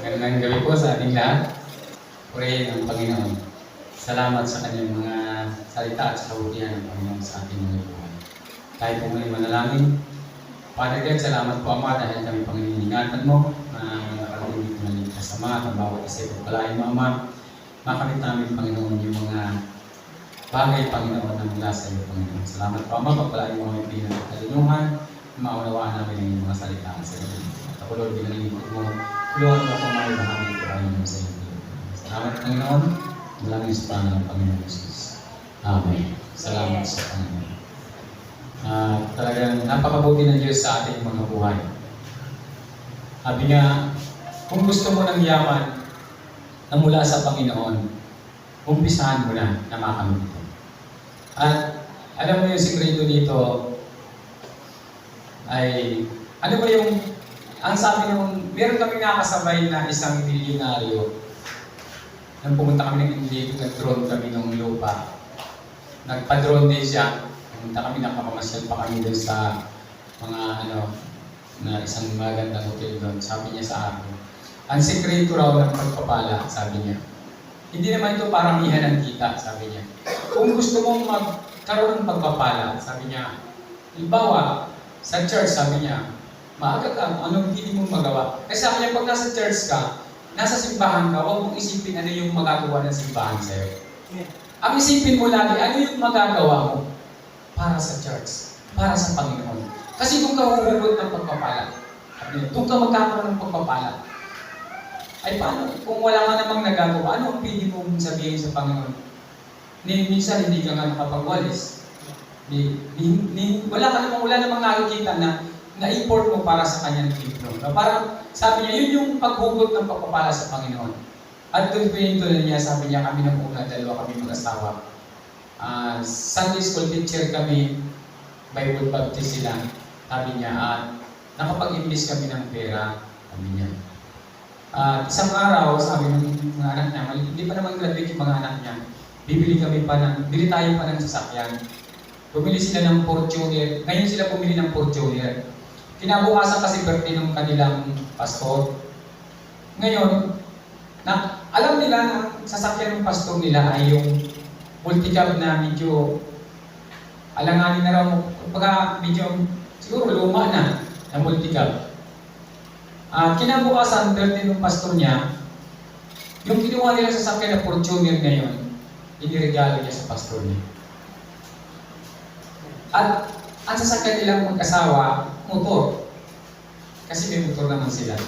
Magandang gabi po sa ating lahat. Purihin ang Panginoon. Salamat sa kanyang mga salita at sa kabutihan ng Panginoon sa ating mga buhay. Tayo po muli manalangin. Father God, salamat po Ama dahil kami panginingatan mo na nakarating dito na ligtas Ama at bawat isa po palain mo Ama. Makamit namin Panginoon yung mga bagay Panginoon na mula sa iyo Panginoon. Salamat po Ama, pagpalain mo kami bilang kalinungan, maunawaan namin ang mga salita sa iyo. At ako Lord, binalingkod mo, tulungan mo akong may bahagi ko Panginoon sa iyo. Salamat Panginoon, sa pangalan ng Panginoon Jesus. Amen. Salamat sa Panginoon. Ah, talagang napakabuti ng Diyos sa ating mga buhay. Sabi niya, kung gusto mo ng yaman na mula sa Panginoon, umpisahan mo na na makamit ito. At alam mo yung sikreto dito ay, ano ba yung, ang sabi nung, meron kami nakasabay na isang milyonaryo nang pumunta kami ng Indigo, nag-drone kami ng lupa. Nagpa-drone din siya. Pumunta kami, nakapamasyal pa kami doon sa mga ano, na isang magandang hotel doon. Sabi niya sa akin, ang sekreto raw ng pagpapala, sabi niya. Hindi naman ito paramihan ng kita, sabi niya. Kung gusto mong magkaroon ng pagpapala, sabi niya, halimbawa, sa church, sabi niya, maaga ka, anong hindi mo magawa? Kasi sabi niya, pag nasa church ka, nasa simbahan ka, huwag mong isipin ano yung magagawa ng simbahan sa'yo. Ang isipin mo lagi, ano yung magagawa mo para sa church, para sa Panginoon. Kasi kung ka huhugot ng pagpapala, doon ka magkakaroon ng pagpapala. Ay paano, kung wala ka namang nagagawa, ano ang pili mong sabihin sa Panginoon? Ni, minsan hindi ka nga nakapagwalis. Ni, ni, ni, wala ka namang, wala namang nakikita na na-import mo para sa kanyang libro. No? Parang sabi niya, yun yung paghugot ng pagpapala sa Panginoon. At na niya, sabi niya, kami ng una, dalawa kami mag-asawa. Ah, Sunday school teacher kami, Bible Baptist sila. Sabi niya, at nakapag-imbis kami ng pera, sabi niya. At isang araw, sabi ng mga anak niya, hindi pa naman graduate yung mga anak niya, bibili kami pa ng, bili tayo pa ng sasakyan. Bumili sila ng Fortuner. Ngayon sila bumili ng Fortuner. Kinabukasan kasi birthday ng kanilang pastor. Ngayon, na, alam nila na sasakyan ng pastor nila ay yung multicab na medyo alanganin na raw, kumbaga medyo siguro luma na na multicab. At kinabukasan, birthday ng pastor niya, yung kinuha nila sa sasakyan na Fortuner ngayon, iniregalo niya sa pastor niya. At ang sasakyan nilang mag-asawa, motor. Kasi may motor naman sila.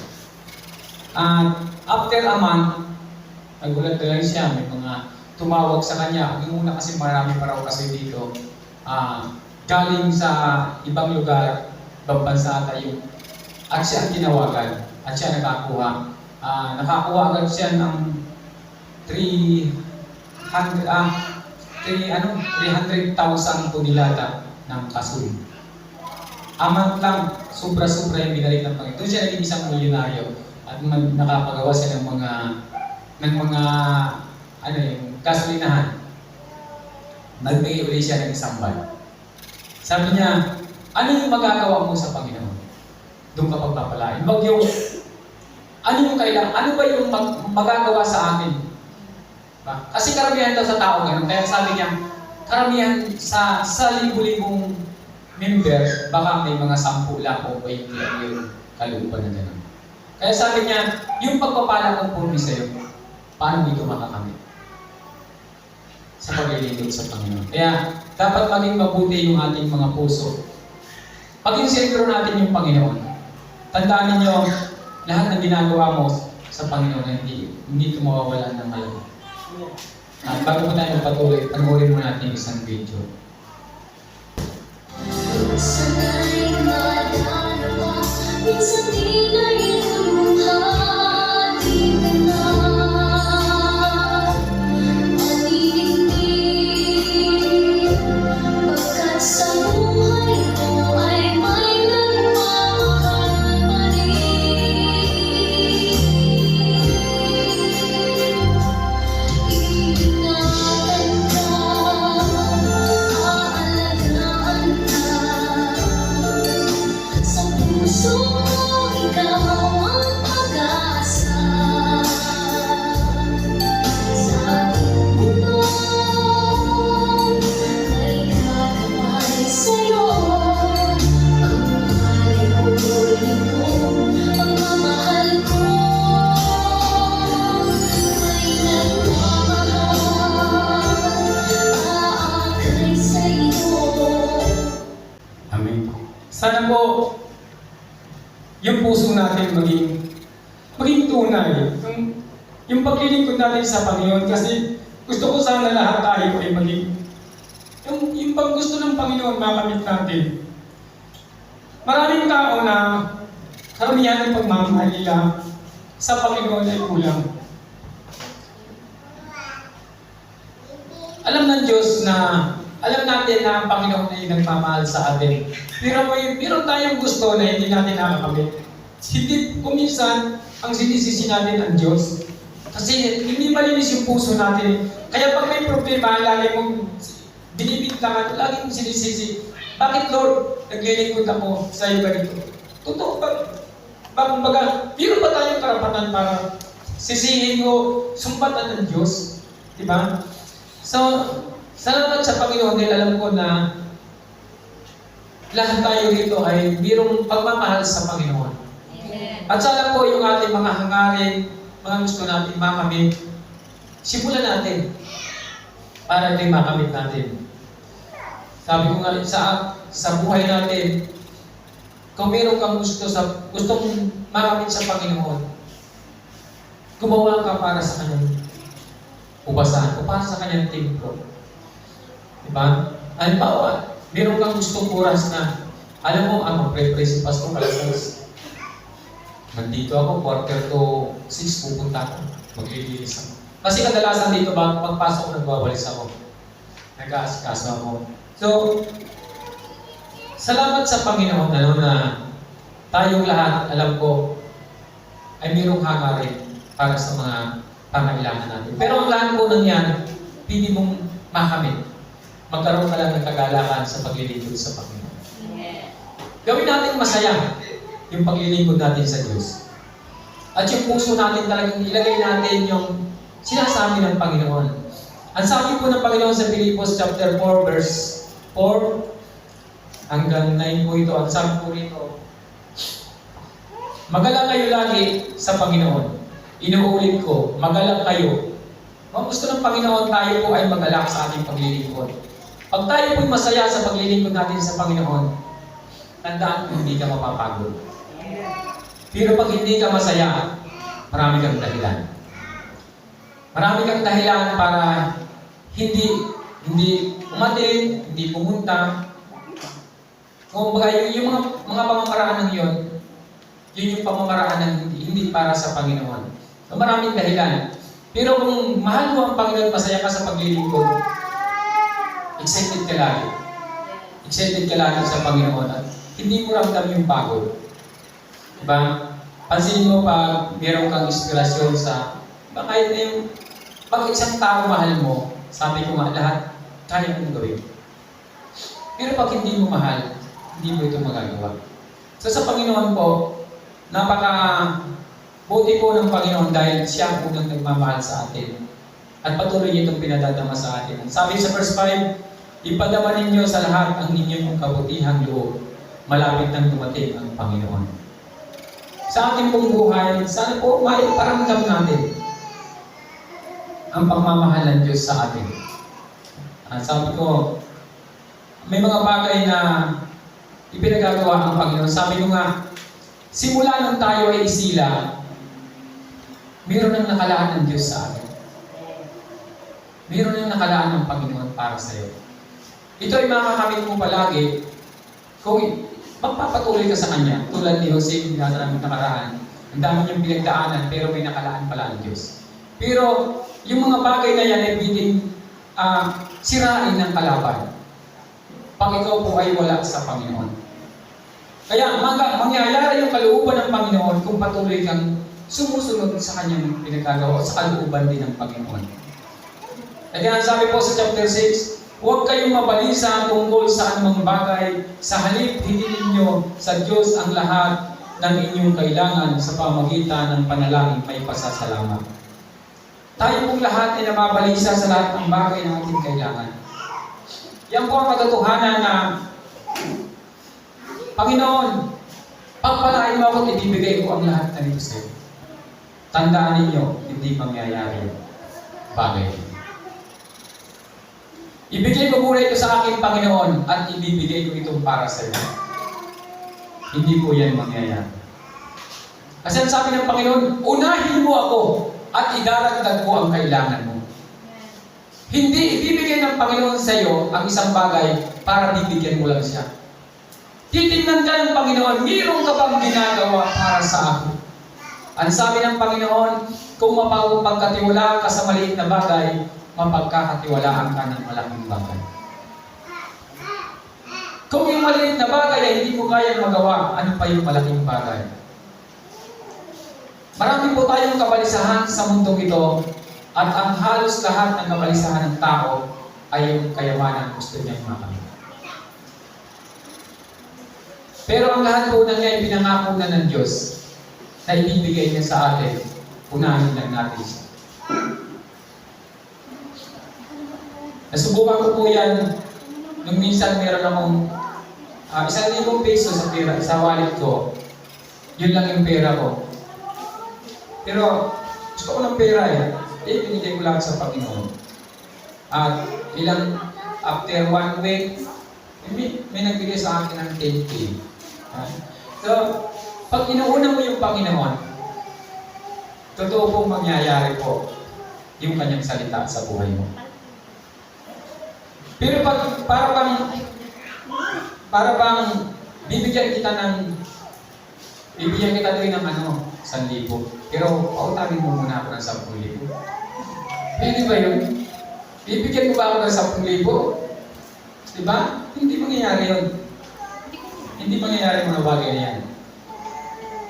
At after a month, nagulat na lang siya, may mga tumawag sa kanya. Yung una kasi marami pa raw kasi dito, ah, galing sa ibang lugar, ibang yung at siya tinawagan at siya nakakuha. Ah, nakakuha agad siya ng 300 ah 3 ano 300,000 punilata ng kasul. Amount lang, sobra-sobra yung binalik ng Panginoon. Doon siya naging isang milyonaryo at mag- nakapagawa siya ng mga ng mga ano yung gasolinahan. Nagbigay uli siya ng isang ban. Sabi niya, ano yung magagawa mo sa Panginoon? Doon ka pagpapalain. Wag yung, ano yung kailangan, ano ba yung mag, magagawa sa akin? Ba? Kasi karamihan daw sa tao ganun. Kaya sabi niya, karamihan sa, sa libo-libong member, baka may mga sampu lang o 20 lang yung kalooban na gano'n. Kaya sabi niya, yung pagpapala ng purmi sa'yo, paano dito makakamit? Sa paglilingkod sa Panginoon. Kaya, dapat maging mabuti yung ating mga puso. Paging sentro natin yung Panginoon. Tandaan ninyo, lahat ng ginagawa mo sa Panginoon, hindi, hindi ito mawawala ng malaga. At bago po tayo patuloy, panoorin mo natin isang video. Sana'y madalawa, minsan di na ilumuhati puso natin maging maging tunay. Yung, yung paglilingkod natin sa Panginoon kasi gusto ko sana lahat tayo ay maging yung, yung pag gusto ng Panginoon makamit natin. Maraming tao na karamihan ng pagmamahal sa Panginoon ay kulang. Alam ng Diyos na alam natin na ang Panginoon ay nagmamahal sa atin. Pero may meron tayong gusto na hindi natin nakakamit. Hindi, kuminsan, ang sinisisi natin ang Diyos. Kasi hindi malinis yung puso natin. Kaya pag may problema, lagi mong binibintangan, lagi mong sinisisi, bakit Lord, naglilingkod ako sa iyo ganito? Totoo ba? Baga, meron ba tayong karapatan para sisihin o sumbatan ng Diyos? Diba? So, salamat sa Panginoon dahil alam ko na lahat tayo dito ay mayroong pagmamahal sa Panginoon. At sana po yung ating mga hangarin, mga gusto natin makamit, simulan natin para ito'y makamit natin. Sabi ko nga sa, sa buhay natin, kung meron kang gusto sa gustong makamit sa Panginoon, gumawa ka para sa kanyang ubasan o para sa kanyang templo. Diba? Halimbawa, meron kang gustong oras na, alam mo, ang magpre-pray si Pastor. Nandito ako, quarter to six, pupunta ako. Maglilinis ako. Kasi kadalasan dito, ba, pagpasok nagwawalis ako. Nag-aasikaso ako. So, salamat sa Panginoon ano, na tayong lahat, alam ko, ay mayroong hangarin para sa mga pangailangan natin. Pero ang lahat po ng yan, pili mong makamit. Magkaroon ka lang ng kagalakan sa paglilingkod sa Panginoon. Gawin natin masaya yung paglilingkod natin sa Diyos. At yung puso natin talagang ilagay natin yung sinasabi ng Panginoon. Ang sabi po ng Panginoon sa Filipos chapter 4 verse 4 hanggang 9 po ito. Ang sabi po rito, Magalang kayo lagi sa Panginoon. Inuulit ko, magalang kayo. Kung gusto ng Panginoon, tayo po ay magalak sa ating paglilingkod. Pag tayo po'y masaya sa paglilingkod natin sa Panginoon, tandaan mo hindi ka mapapagod. Pero pag hindi ka masaya, marami kang dahilan. Marami kang dahilan para hindi hindi umatin, hindi pumunta. Kung baga, yung, mga, mga pamamaraan ng yun, yun yung pamamaraan ng hindi, hindi para sa Panginoon. So, maraming dahilan. Pero kung mahal mo ang Panginoon, masaya ka sa paglilingkod, excited ka lagi. Excited ka lagi sa Panginoon at hindi mo ramdam yung pagod. Diba? Pansin mo pag meron kang inspirasyon sa, ba kahit na yung, pag isang tao mahal mo, sabi ko nga, lahat kaya mong gawin. Pero pag hindi mo mahal, hindi mo ito magagawa. So sa Panginoon po, napaka buti po ng Panginoon dahil siya ang unang nagmamahal sa atin. At patuloy niya itong pinadadama sa atin. Sabi sa verse 5, Ipadama ninyo sa lahat ang inyong kabutihang loob. Malapit nang dumating ang Panginoon. Sa ating pong buhay, sana po maiparamdam natin ang pagmamahal ng Diyos sa atin. Ah, sabi ko, may mga bagay na ipinagagawa ang Panginoon. Sabi ko nga, simula nung tayo ay isila, mayroon ang nakalaan ng Diyos sa atin. Mayroon ang nakalaan ng Panginoon para sa iyo. Ito ay makakamit mo palagi kung magpapatuloy ka sa Kanya. Tulad ni Jose, yung gano'n namin nakaraan. Ang dami niyang pinagdaanan, pero may nakalaan pala ang Diyos. Pero, yung mga bagay na yan ay pwedeng ah, sirain ng kalaban. Pag ikaw po ay wala sa Panginoon. Kaya mga, mangyayari yung kalooban ng Panginoon kung patuloy kang sumusunod sa kanyang pinagkagawa sa kalooban din ng Panginoon. Kaya sabi po sa chapter 6, huwag kayong mabalisa tungkol sa anumang bagay, sa halip hindi ninyo sa Diyos ang lahat ng inyong kailangan sa pamagitan ng panalangin may pasasalamat. Tayo pong lahat ay nababalisa sa lahat ng bagay na ating kailangan. Yan po ang katotohanan na Panginoon, pagpalain mo ako at ibibigay ko ang lahat na nito sa iyo. Tandaan ninyo, hindi mangyayari bagay. Ibigay ko muna ito sa aking Panginoon at ibibigay ko ito para sa iyo. Hindi po yan mangyayari. Kasi ang sabi ng Panginoon, unahin mo ako at idaragdag ko ang kailangan mo. Hindi ibibigay ng Panginoon sa iyo ang isang bagay para bibigyan mo lang siya. Titingnan ka ng Panginoon, mayroon ka bang ginagawa para sa akin? Ang sabi ng Panginoon, kung mapagkatiwalaan ka sa maliit na bagay, mapagkakatiwalaan ka ng malaking bagay. Kung yung maliit na bagay ay hindi mo kayang magawa, ano pa yung malaking bagay? Marami po tayong kabalisahan sa mundong ito at ang halos lahat ng kabalisahan ng tao ay yung kayamanan gusto niyang makamit. Pero ang lahat po na niya ay pinangako na ng Diyos na ibibigay niya sa atin, unahin lang natin siya. Nasubukan ko po yan nung minsan meron akong ah, isang libong peso sa pera, sa wallet ko. Yun lang yung pera ko. Pero gusto ko ng pera eh. Eh, binigay ko lang sa Panginoon. At ilang, after one week, may, may nagbigay sa akin ng 10K. Ah, So, pag inuuna mo yung Panginoon, totoo pong mangyayari po yung kanyang salita sa buhay mo. Pero pag para bang para bang bibigyan kita ng bibigyan kita din ng ano, 1,000. Pero pautangin mo muna ako ng 10,000. Pwede ba yun? Bibigyan mo ba ako ng 10,000? Di ba? Hindi mangyayari yun. Hindi mangyayari mga bagay na yan.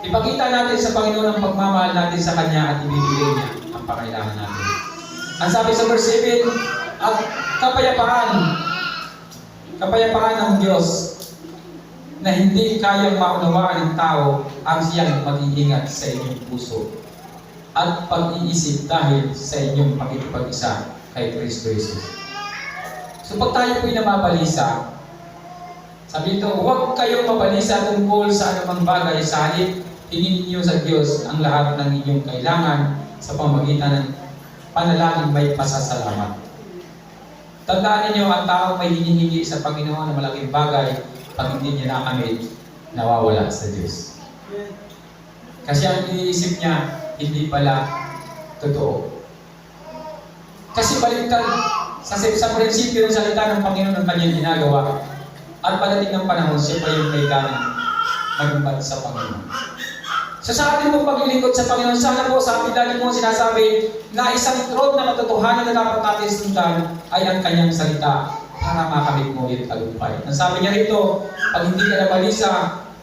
Ipakita natin sa Panginoon ang pagmamahal natin sa Kanya at ibibigay niya ang pakailangan natin. Ang sabi sa verse 7, at kapayapaan, kapayapaan ng Diyos na hindi kayang maunawaan ng tao ang siyang mag-iingat sa inyong puso at pag-iisip dahil sa inyong pakikipag-isa kay Kristo Jesus. So pag tayo po'y nababalisa, sabi ito, huwag kayong mabalisa tungkol sa anumang bagay sa halip, hingin niyo sa Diyos ang lahat ng inyong kailangan sa pamagitan ng panalangin may pasasalamat. Tandaan ninyo, ang tao may hinihingi sa Panginoon ng malaking bagay, pag hindi niya nakamit, nawawala sa Diyos. Kasi ang iniisip niya, hindi pala totoo. Kasi baliktad, sa, sa prinsipyo ng salita ng Panginoon ang kanyang ginagawa, at palating ng panahon, siya pa yung may ganang magumpad sa Panginoon. So sa ating pong paglilingkod sa Panginoon, sana po sa ating lagi mo sinasabi na isang throne na katotohanan na dapat natin sundan ay ang kanyang salita para makamit mo yung tagumpay. Ang sabi niya rito, pag hindi ka nabalisa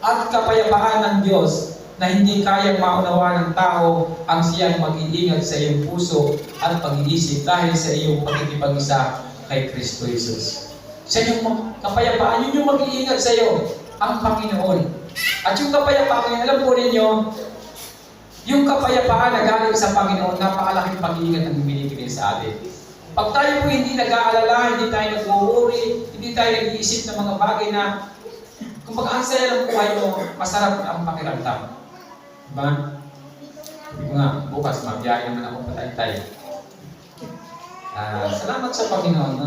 at kapayapaan ng Diyos na hindi kayang maunawa ng tao ang siyang mag-iingat sa iyong puso at pag-iisip dahil sa iyong pagkikipag-isa kay Kristo Jesus. Sa inyong kapayapaan, yun yung mag-iingat sa iyo, ang Panginoon. At yung kapayapaan, alam po ninyo, yung kapayapaan na galing sa Panginoon, napakalaking pag-iingat ang binibigay sa atin. Pag tayo po hindi nag-aalala, hindi tayo nag-uuri, hindi tayo nag-iisip ng mga bagay na kung pag ang saya ng buhay mo, masarap ang pakiramdam. Diba? Sabi ko nga, bukas mabiyahe naman ako patay-tay. Ah, salamat sa Panginoon. No?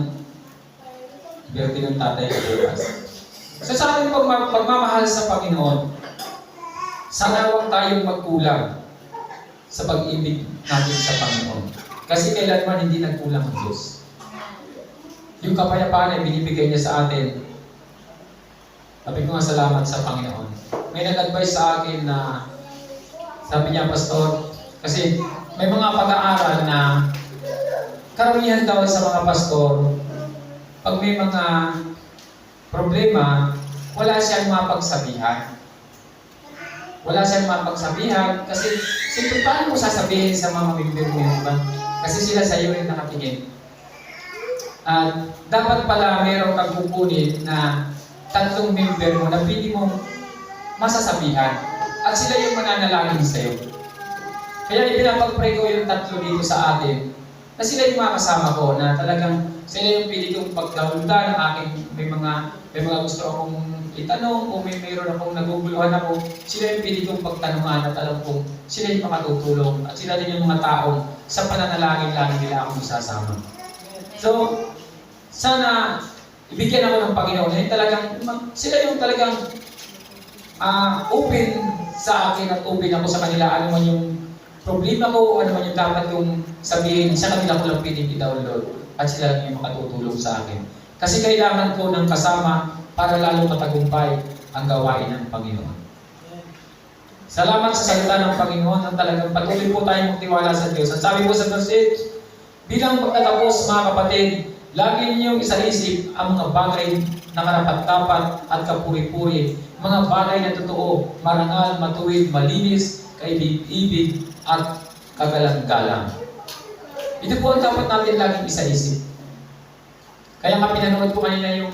Birthday ng tatay ko bukas. So sa ating pagma- pagmamahal sa Panginoon, sana huwag tayong magkulang sa pag-ibig natin sa Panginoon. Kasi kailanman hindi nagkulang ang Diyos. Yung kapayapaan ay binibigay niya sa atin. Sabi ko nga salamat sa Panginoon. May nag-advise sa akin na sabi niya, Pastor, kasi may mga pag-aaral na karamihan daw sa mga pastor, pag may mga problema, wala siyang mapagsabihan. Wala siyang mapagsabihan kasi siyempre paano mo sasabihin sa mga member mo ba? Kasi sila sa iyo rin nakatingin. At dapat pala meron kang kukunin na tatlong member mo na pili mong masasabihan at sila yung mananalangin sa iyo. Kaya ipinapag-pray ko yung tatlo dito sa atin na sila yung mga kasama ko na talagang sila yung pili kong pagdaulda ng aking may mga may mga gusto akong itanong kung may mayroon akong naguguluhan ako sila yung pili kong pagtanungan at alam kong sila yung makatutulong at sila din yung mga taong sa pananalangin lagi nila akong isasama. So, sana ibigyan ako ng Panginoon na talagang sila yung talagang ah open sa akin at open ako sa kanila ano man yung problema ko, ano man yung dapat kong sabihin, sa kanila ko lang pinig i-download at sila lang yung makatutulong sa akin. Kasi kailangan ko ng kasama para lalo matagumpay ang gawain ng Panginoon. Salamat sa salita ng Panginoon at talagang patuloy po tayong magtiwala sa Diyos. At sabi po sa verse 8, bilang pagtatapos mga kapatid, lagi ninyong isaisip ang mga bagay na karapat-dapat at kapuri-puri, mga bagay na totoo, marangal, matuwid, malinis, kaibig-ibig at kagalang-galang. Ito po ang dapat natin laging isaisip. Kaya nga pinanood ko kanina yung,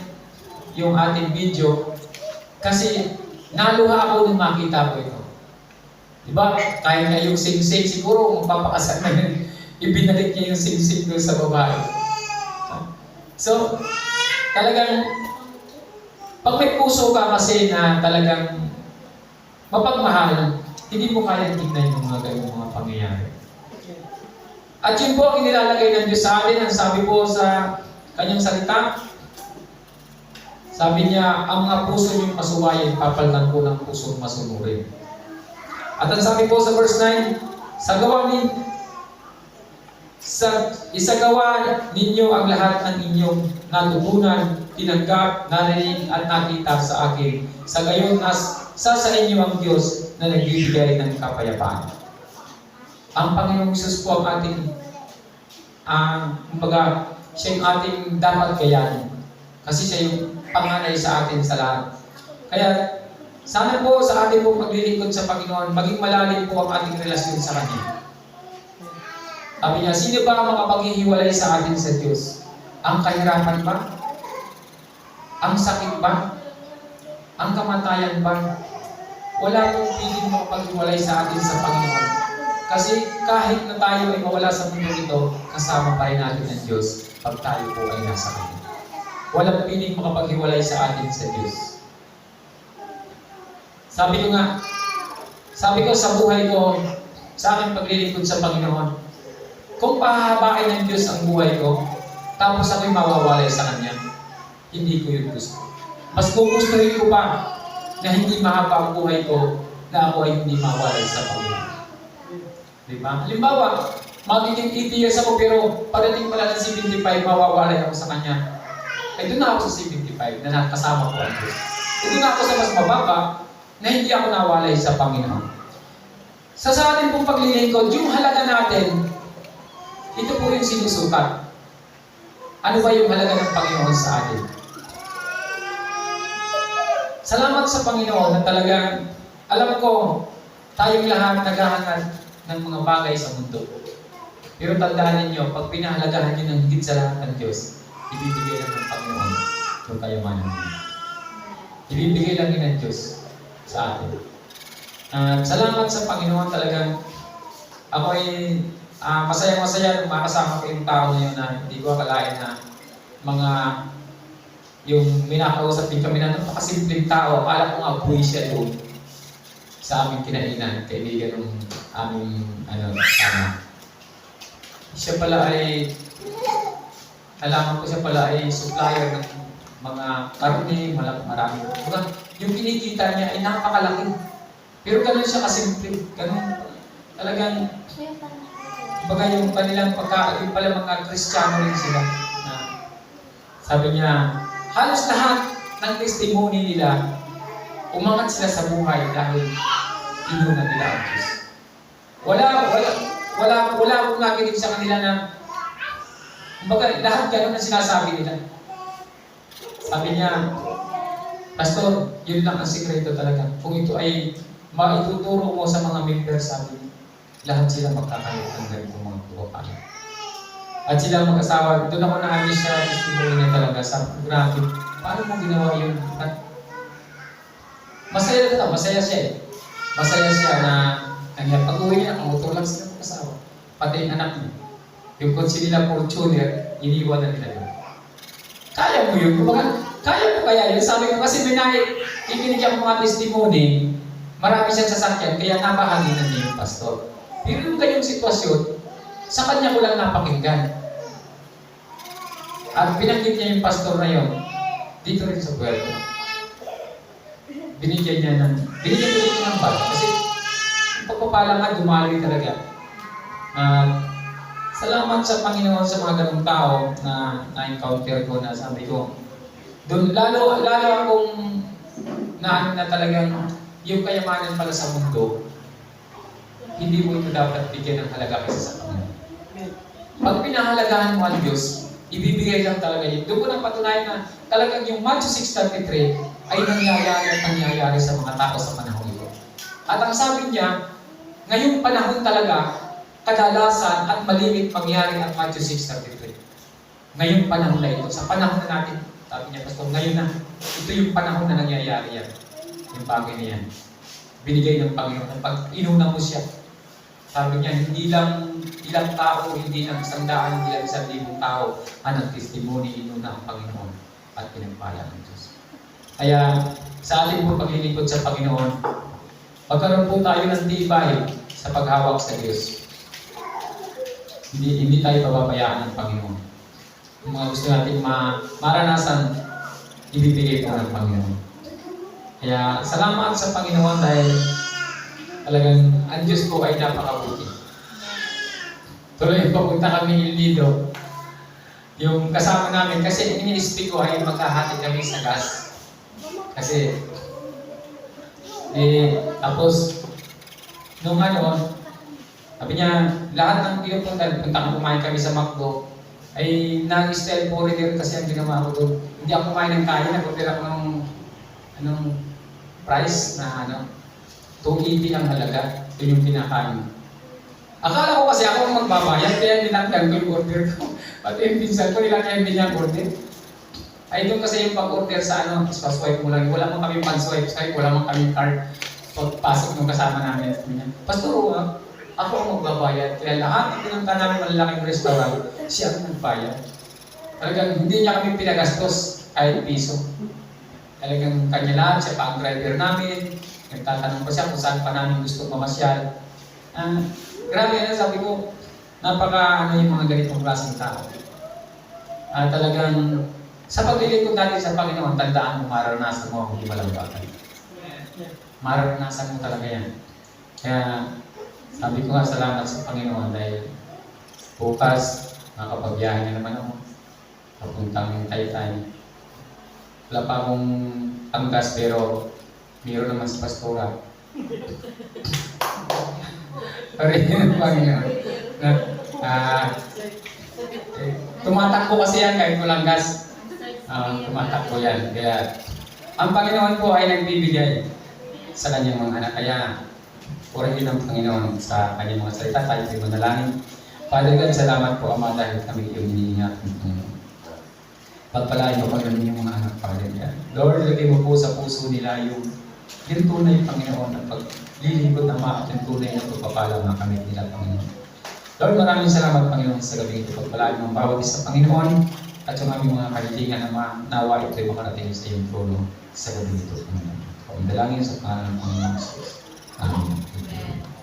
yung ating video kasi naluha ako nung makita ko ito. Diba? Kaya nga yung sing-sing, siguro magpapakasal na yun. Ibinalik niya yung sing-sing doon sa babae. So, talagang, pag may puso ka kasi na talagang mapagmahal, hindi mo kaya tignan yung mga ganyung mga pangyayari. At yun po ang inilalagay ng Diyos sa atin. Ang sabi po sa kanyang salita, sabi niya, ang mga puso niyong masuwayin, papalitan ko ng puso masunurin. At ang sabi po sa verse 9, sa gawa ni sa isagawa ninyo ang lahat ng inyong natutunan, tinanggap, narinig at nakita sa akin. Sa gayon, nas, sa sa inyo ang Diyos na nagbibigay ng kapayapaan. Ang Panginoong Jesus po ang ating, ang kumbaga, siya yung ating dapat kayanin. Kasi siya yung panganay sa atin sa lahat. Kaya, sana po sa ating pong paglilingkod sa Panginoon, maging malalim po ang ating relasyon sa Kanya. Sabi niya, sino ba ang makapaghihiwalay sa atin sa Diyos? Ang kahirapan ba? Ang sakit ba? Ang kamatayan ba? Wala pong piling makapaghiwalay sa atin sa Panginoon. Kasi kahit na tayo ay mawala sa mundo ito, kasama pa rin natin ang Diyos pag tayo po ay nasa Kanya. Walang piling makapaghiwalay sa atin sa Diyos. Sabi ko nga, sabi ko sa buhay ko, sa aking paglilingkod sa Panginoon, kung pahahabain ng Diyos ang buhay ko, tapos ako'y mawawalay sa Kanya, hindi ko yun gusto. Mas gugustuhin ko pa na hindi mahaba ang buhay ko na ako ay hindi mawalay sa Panginoon. Di ba? Halimbawa, magiging 80 years ako pero pagdating pala ng 75, mawawalay ako sa Kanya. Ay doon na ako sa 75 na nakasama ko ang Diyos. Doon na ako sa mas mababa na hindi ako nawalay sa Panginoon. Sa sa atin pong paglilingkod, yung halaga natin, ito po yung sinusukat. Ano ba yung halaga ng Panginoon sa atin? Salamat sa Panginoon na talagang, alam ko, tayong lahat naghahanap ng mga bagay sa mundo. Pero tandaan ninyo, pag pinahalagahan nyo ng higit sa lahat ng Diyos, ibibigay lang ng Panginoon yung kayamanan niyo. Ibibigay lang ng Diyos sa atin. At salamat sa Panginoon talagang ako ay ah, masaya-masaya nung makasama ko yung tao na yun na hindi ko akalain na mga yung minakausap din kami na napakasimpleng tao. Akala ko nga buhay siya doon sa aming kinainan, kaibigan ng aming ano, sama. Siya pala ay nalaman ko siya pala ay supplier ng mga karne, malaki marami. Yung kinikita niya ay napakalaki. Pero ganun siya kasimple. Ganun. Talagang, baga yung kanilang pagka, yung pala mga Kristiyano rin sila. Na, sabi niya, halos lahat ng testimony nila, umangat sila sa buhay dahil inunan nila ang Diyos. Wala, wala, wala, wala akong nakinig sa kanila na Kumbaga, lahat ganun ang sinasabi nila. Sabi niya, Pastor, yun lang ang sikreto talaga. Kung ito ay maituturo mo sa mga members, sabi niya, lahat sila magkakaroon ng ganitong mga buwapan. At sila mag-asawa, doon ako na-amiss siya, testimony niya talaga. Ko, grabe, paano mo ginawa yun? At masaya na masaya siya eh. Masaya siya na, kanya pag-uwi niya, kamotor lang sila mag-asawa. Pati yung anak niya. Yung kotse nila Fortuner, iniwan na nila doon. Kaya mo yun? Kumbaga, kaya mo kaya yun? Sabi ko kasi nai, ikinig ako mga testimony, marami siyang sasakyan, kaya nabahagi na niya yung pastor. Pero yung ganyang sitwasyon, sa kanya ko lang napakinggan. At binanggit niya yung pastor na yun, dito rin sa Puerto. Binigyan niya ng, binigyan ko rin ng bag. Kasi pagpapala nga, dumaloy talaga. At salamat sa Panginoon sa mga ganong tao na na-encounter ko na sabi ko, doon, lalo, lalo akong na, na talagang yung kayamanan pala sa mundo, hindi mo ito dapat bigyan ng halaga kaysa sa Panginoon. Pag pinahalagahan mo ang Diyos, ibibigay lang talaga yun. Doon ko nang patunayan na talagang yung Matthew 6.33 ay nangyayari at nangyayari sa mga tao sa panahon ito. At ang sabi niya, ngayong panahon talaga, kadalasan at malimit mangyari ang Matthew 6.33. Ngayong panahon na ito, sa panahon na natin, sabi niya, Pastor, ngayon na, ito yung panahon na nangyayari yan. Yung bagay na yan. Binigay ng Panginoon. Pag inuna mo siya, sabi niya, hindi lang ilang tao, hindi lang isang daan, hindi lang isang libong tao ang nag-testimony, inuna ang Panginoon at pinagpala ng Diyos. Kaya sa ating po paglilingkod sa Panginoon, magkaroon po tayo ng tibay sa paghawak sa Diyos. Hindi, hindi tayo pababayaan ng Panginoon. Mga gusto natin ma maranasan, ibibigay po ng Panginoon. Kaya salamat sa Panginoon dahil talagang ang Diyos po ay napakabuti. Tuloy, papunta kami Lido. Yung kasama namin, kasi ini-speak ko ay magkahati kami sa gas. Kasi, eh, tapos, nung ano, sabi niya, lahat ng pinupunta, punta kumain kami sa McDo, ay nag-style foreigner kasi ang ginawa ko doon. Hindi ako kumain ng kain, nag-order ng, anong price na ano, 280 ang halaga. Yun yung kinakain. Akala ko kasi ako ang magbabayad, kaya nilanggan ko yung order ko. Pati yung pinsan ko, nilanggan din niya ang order. Ay doon kasi yung pag-order sa ano, pa-swipe mo lang. Wala man kami pan-swipe, swipe, wala man kami card. Pagpasok nung kasama namin, sabi niya, Pastor, ah, ako ang magbabayad. Kaya lahat ng pinunta namin malalaking restaurant, siya ang nagbayad. Talagang hindi niya kami pinagastos kahit piso. Talagang kanya lahat, siya pa ang driver namin. Nagtatanong pa siya kung saan pa namin gusto mamasyal. Ah, grabe na sabi ko, napaka ano yung mga ganitong klaseng tao. Ah, talagang sa paglilingkod natin sa Panginoon, tandaan mo, mararanasan mo ang hindi walang bagay. Mararanasan mo talaga yan. Kaya sabi ko nga, salamat sa Panginoon dahil bukas, makapagbiyahe na naman ako. Papuntang Taytay. Wala pa akong panggas pero mayroon naman sa pastora. Ang Panginoon. Na, ah, eh, tumatakbo kasi yan kahit walang gas. Ah, tumatakbo yan. Kaya ang Panginoon po ay nagbibigay sa kanyang mga anak. Kaya purihin ang Panginoon sa kanyang mga salita. Tayo ay manalangin. Father God, salamat po Ama dahil kami iyong iniingat ng Panginoon. Pagpalain mo ganun yung mga anak Father God. Lord, lagay mo po sa puso nila yung yung tunay Panginoon at paglilingkod na Ama at tunay na pagpapala na kami nila Panginoon. Lord, maraming salamat Panginoon sa gabi ito. Pagpalain mo ang bawat isa Panginoon at yung aming mga kahilingan na nawa ito ay makarating sa iyong trono sa gabi ito Panginoon. Pagdalangin sa pangalan ng Panginoon Jesus. Amen.